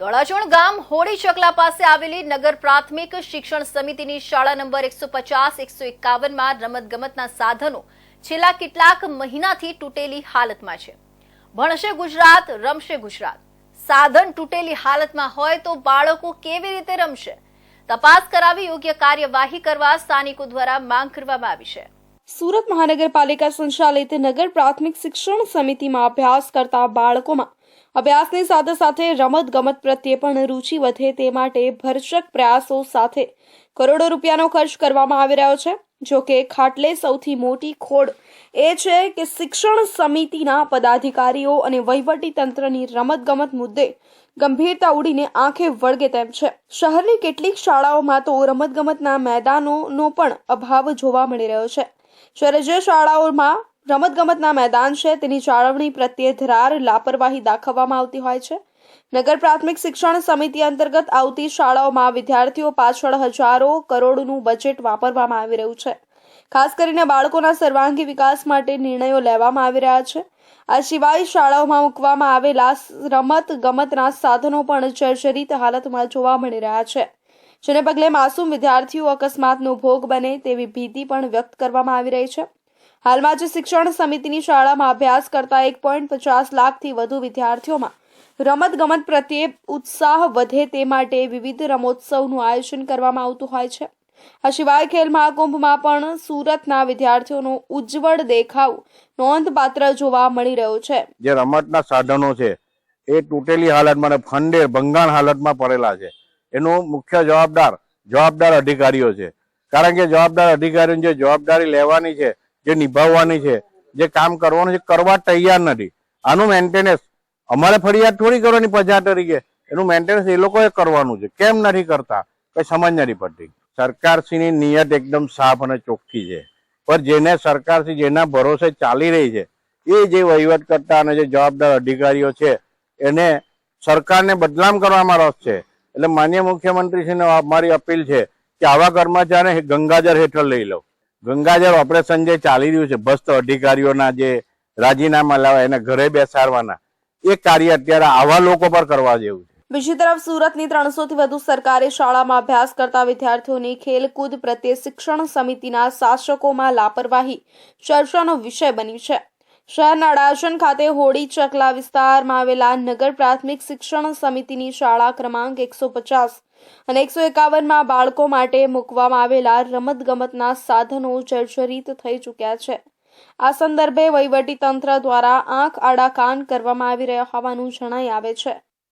ધોળાચોણ ગામ હોળી ચકલા પાસે આવેલી નગર પ્રાથમિક શિક્ષણ સમિતિની શાળા નંબર એકસો પચાસ, એકસો એકાવનમાં રમતગમતના સાધનો છેલ્લા કેટલાક મહિનાથી તૂટેલી હાલતમાં છે. ભણશે ગુજરાત, રમશે ગુજરાત. સાધન તૂટેલી હાલતમાં હોય તો બાળકો કેવી રીતે રમશે? તપાસ કરાવી યોગ્ય કાર્યવાહી કરવા સ્થાનિકો દ્વારા માંગ કરવામાં આવી છે. સુરત મહાનગરપાલિકા સંચાલિત નગર પ્રાથમિક શિક્ષણ સમિતિમાં અભ્યાસ કરતા બાળકોમાં અભ્યાસની સાથે સાથે રમત ગમત પ્રત્યે પણ રુચિ વધે તે માટે ભરચક પ્રયાસો સાથે કરોડો રૂપિયાનો ખર્ચ કરવામાં આવી રહ્યો છે. જો કે ખાટલે સૌથી મોટી ખોડ એ છે કે શિક્ષણ સમિતિના પદાધિકારીઓ અને વહીવટી તંત્રની રમતગમત મુદ્દે ગંભીરતા ઉડીને આંખે વળગે તેમ છે. શહેરની કેટલીક શાળાઓમાં તો રમતગમતના મેદાનોનો પણ અભાવ જોવા મળી રહ્યો છે. જ્યારે જે શાળાઓમાં રમતગમતના મેદાન છે, તેની જાળવણી પ્રત્યે ધરાર લાપરવાહી દાખવવામાં આવતી હોય છે. નગર પ્રાથમિક શિક્ષણ સમિતિ અંતર્ગત આવતી શાળાઓમાં વિદ્યાર્થીઓ પાછળ હજારો કરોડનું બજેટ વાપરવામાં આવી રહ્યું છે. ખાસ કરીને બાળકોના સર્વાંગી વિકાસ માટે નિર્ણયો લેવામાં આવી રહ્યા છે. આ સિવાય શાળાઓમાં મૂકવામાં આવેલા રમત ગમતના સાધનો પણ જર્જરિત હાલતમાં જોવા મળી રહ્યા છે. જેને પગલે માસૂમ વિદ્યાર્થીઓ અકસ્માતનો ભોગ બને તેવી ભીતિ પણ વ્યક્ત કરવામાં આવી રહી છે. હાલમાં જ શિક્ષણ સમિતિની શાળામાં અભ્યાસ કરતા એક પોઈન્ટ પચાસ લાખથી વધુ વિદ્યાર્થીઓમાં રમત ગમત પ્રત્યે ઉત્સાહ વધે તે માટે વિવિધ રમોત્સવનું આયોજન કરવામાં આવતું હોય છે. આ સિવાય ખેલ મહાકુંભમાં પણ સુરતના વિદ્યાર્થીઓનો ઉજ્જવળ દેખાવ નોંધપાત્ર જોવા મળી રહ્યો છે. જે રમતના સાધનો છે, એ તૂટેલી હાલતમાં અને ફંડે ભંગાણ હાલતમાં પડેલા છે. એનું મુખ્ય જવાબદાર જવાબદાર અધિકારીઓ છે. કારણ કે જવાબદાર અધિકારીઓની જે જવાબદારી લેવાની છે જે નિભાવવાની છે, જે કામ કરવાનું છે, કરવા તૈયાર નથી. આનું મેન્ટેનન્સ અમારે ફરિયાદ થોડી કરવાની પ્રજા તરીકે. એનું મેન્ટેનન્સ એ લોકોએ કરવાનું છે. કેમ નથી કરતા? કઈ સમજ નથી પડતી. સરકારશ્રીની નિયત એકદમ સાફ અને ચોખ્ખી છે. પણ જેને સરકારશ્રી જેના ભરોસે ચાલી રહી છે, એ જે વહીવટ કરતા અને જે જવાબદાર અધિકારીઓ છે, એને સરકારને બદનામ કરવામાં રસ છે. એટલે માન્ય મુખ્યમંત્રીશ્રીને મારી અપીલ છે કે આવા કર્મચારીને ગંગાજળ હેઠળ લઈ લો. ગંગાજળ ઓપરેશન જે ચાલી રહ્યું છે, ભ્રષ્ટ અધિકારીઓના જે રાજીનામા લાવવા એને ઘરે બેસાડવાના, એ કાર્ય અત્યારે આવા લોકો પર કરવા જેવું છે. બીજી તરફ સુરતની ત્રણસોથી વધુ સરકારી શાળામાં અભ્યાસ કરતા વિદ્યાર્થીઓની ખેલકૂદ પ્રત્યે શિક્ષણ સમિતિના શાસકોમાં લાપરવાહી, ચર્ચાનો વિષય બની છે. શહેરના અડાજણ ખાતે હોડી ચકલા વિસ્તારમાં આવેલા નગર પ્રાથમિક શિક્ષણ સમિતિની શાળા ક્રમાંક એકસો પચાસ અને એકસો એકાવનમાં બાળકો માટે મૂકવામાં આવેલા રમતગમતના સાધનો જર્જરિત થઈ ચૂક્યા છે. આ સંદર્ભે વહીવટી તંત્ર દ્વારા આંખ આડા કાન કરવામાં આવી રહ્યા હોવાનું જણાઈ આવે છે.